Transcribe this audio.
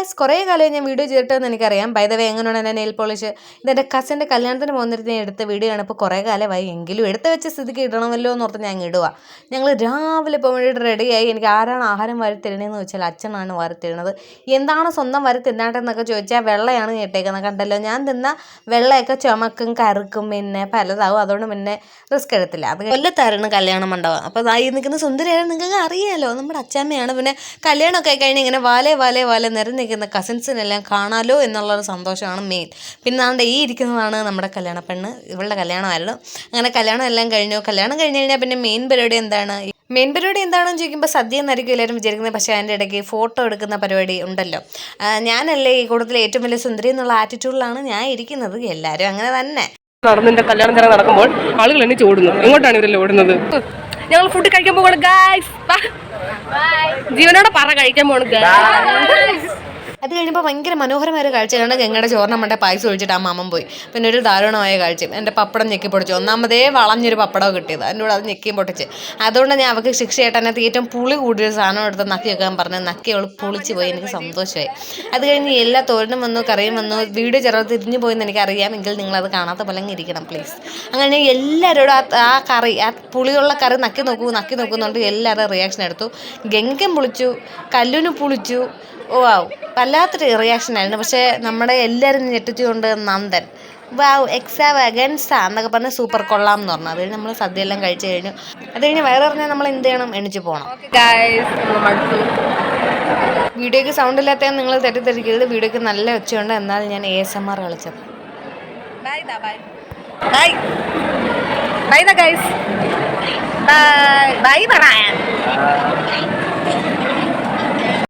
Guys കുറേ കാലം ഞാൻ വീഡിയോ ചെയ്തിട്ടെന്ന് എനിക്കറിയാം. ബൈ എങ്ങനെയാണ് എന്റെ നെയിൽ പോളിഷ് ഇതെന്റെ കസിന്റെ കല്യാണത്തിന് പോകുന്നിടത്ത് ഞാൻ എടുത്ത വീഡിയോ ആണ്. ഇപ്പോൾ കുറേ കാലമായി എങ്കിലും എടുത്ത് വെച്ച സ്ഥിതിക്ക് ഇടണമല്ലോ എന്ന് ഓർത്ത് ഞാൻ ഇടുക ഞങ്ങൾ രാവിലെ ഇപ്പോൾ വേണ്ടിയിട്ട് റെഡിയായി എനിക്ക് ആരാണ് ആഹാരം വരത്തിരണേന്ന് തരണേന്ന് വെച്ചാൽ അച്ഛനാണ് വാരി തരുന്നത് എന്താണ് സ്വന്തം വാരി തിന്നാട്ടെന്നൊക്കെ ചോദിച്ചാൽ വെള്ളയാണ് കേട്ടേക്കുന്നത് കണ്ടല്ലോ ഞാൻ തിന്ന വെള്ളയൊക്കെ ചുമക്കും കറുക്കും പിന്നെ പലതാവും. അതുകൊണ്ട് പിന്നെ റിസ്ക് എടുത്തില്ല. അത് കൊല്ലത്തായിരുന്നു കല്യാണം മണ്ഡപം. അപ്പോൾ അതായി നിൽക്കുന്ന സുന്ദരിയാണ് നിങ്ങൾക്ക് അറിയാമല്ലോ നമ്മുടെ അച്ഛമ്മയാണ്. പിന്നെ കല്യാണമൊക്കെ കഴിഞ്ഞ് ഇങ്ങനെ വാലേ വാലേ വാലേ നിരന്ന് നിൽക്കുന്ന കസിൻസിനെല്ലാം കാണാലോ എന്നുള്ളൊരു സന്തോഷമാണ് മെയിൻ പിന്നെ അതുകൊണ്ട് ഈ ഇരിക്കുന്നതാണ് നമ്മുടെ കല്യാണ പെണ്ണ് ഇവളുടെ കല്യാണമായിരുന്നു. അങ്ങനെ കല്യാണം എല്ലാം കഴിഞ്ഞു. കല്യാണം കഴിഞ്ഞ് കഴിഞ്ഞാൽ പിന്നെ മെയിൻ പരിപാടി എന്താണ്? മെയിൻ പരിപാടി എന്താണെന്ന് ചോദിക്കുമ്പോൾ സദ്യ എന്നായിരിക്കും എല്ലാവരും വിചാരിക്കുന്നത്. പക്ഷേ അതിന്റെ ഇടയ്ക്ക് ഫോട്ടോ എടുക്കുന്ന പരിപാടി ഉണ്ടല്ലോ. ഞാനല്ലേ ഈ കൂട്ടത്തിൽ ഏറ്റവും വലിയ സുന്ദരി എന്നുള്ള ആറ്റിറ്റ്യൂഡിലാണ് ഞാൻ ഇരിക്കുന്നത്. എല്ലാവരും അങ്ങനെ തന്നെ. നടന്നിന്റെ കല്യാണം ചടങ്ങ് നടക്കുമ്പോൾ ആളുകൾ എണ്ണിച്ച് ഓടുന്നു എങ്ങോട്ടാണ് ഇവരെല്ലാം ഓടുന്നത്? ഞങ്ങൾ ഫുഡ് കഴിക്കാൻ പോകണം ഗായ്സ് ജീവനോടെ പറ കഴിക്കാൻ പോകണം ഗായ്സ് അത് കഴിഞ്ഞപ്പോൾ ഭയങ്കര മനോഹരമായ ഒരു കാഴ്ചയാണ് ഗംഗയുടെ നമ്മുടെ പായസം ഒഴിച്ചിട്ട് ആ മാമൻ പോയി. പിന്നെ ഒരു ദാരുണമായ കാഴ്ചയും എന്റെ പപ്പടം ഞെക്കി പൊടിച്ചു ഒന്നാമതേ വളഞ്ഞൊരു പപ്പടം കിട്ടിയത്. അതിന്റെ കൂടെ അത് ഞെക്കിയും പൊട്ടിച്ച്. അതുകൊണ്ട് ഞാൻ അവൾക്ക് ശിക്ഷയായിട്ട് അതിനകത്ത് ഏറ്റവും പുളി കൂടിയൊരു സാധനം എടുത്ത് നക്കി വെക്കാൻ പറഞ്ഞു. നക്കി അവൾ പുളിച്ച് പോയി. എനിക്ക് സന്തോഷമായി അത് കഴിഞ്ഞ് എല്ലാ തോരനും വന്നു കറിയും വന്നു. വീഡിയോ ചെറുത് തിരിഞ്ഞു പോയെന്ന് എനിക്കറിയാം. എങ്കിൽ നിങ്ങളത് കാണാത്ത പോലെ ഇരിക്കണം പ്ലീസ്. അങ്ങനെ എല്ലാവരോടും ആ കറി ആ പുളിയുള്ള കറി നക്കി നോക്കൂ നക്കി നോക്കുന്നുണ്ട് എല്ലാവരും റിയാക്ഷൻ എടുത്തു. ഗംഗം പുളിച്ചു കല്ലുന് പുളിച്ചു. ഓ ആവും വല്ലാത്തൊരു റിയാക്ഷൻ ആയിരുന്നു. പക്ഷേ നമ്മുടെ എല്ലാവരും ഞെട്ടിച്ചുകൊണ്ട് നന്ദൻ വാവ് എക്സാവഗൻസ എന്നൊക്കെ പറഞ്ഞ് സൂപ്പർ കൊള്ളാം എന്ന് പറഞ്ഞു. അത് കഴിഞ്ഞ് നമ്മൾ സദ്യ എല്ലാം കഴിച്ചു കഴിഞ്ഞു. അത് കഴിഞ്ഞ് വേറെ പറഞ്ഞാൽ നമ്മൾ എന്ത് ചെയ്യണം? എണിച്ച് പോകണം വീഡിയോക്ക് നമ്മൾ വീഡിയോയ്ക്ക് സൗണ്ട് ഇല്ലാത്ത നിങ്ങൾ തെറ്റിദ്ധരിക്കരുത്. വീഡിയോയ്ക്ക് നല്ല ഒച്ചയുണ്ട്. എന്നാൽ ഞാൻ എ എസ് എം ആർ കളിച്ചത്. Bye bye bye bye bye bye bye പറയാൻ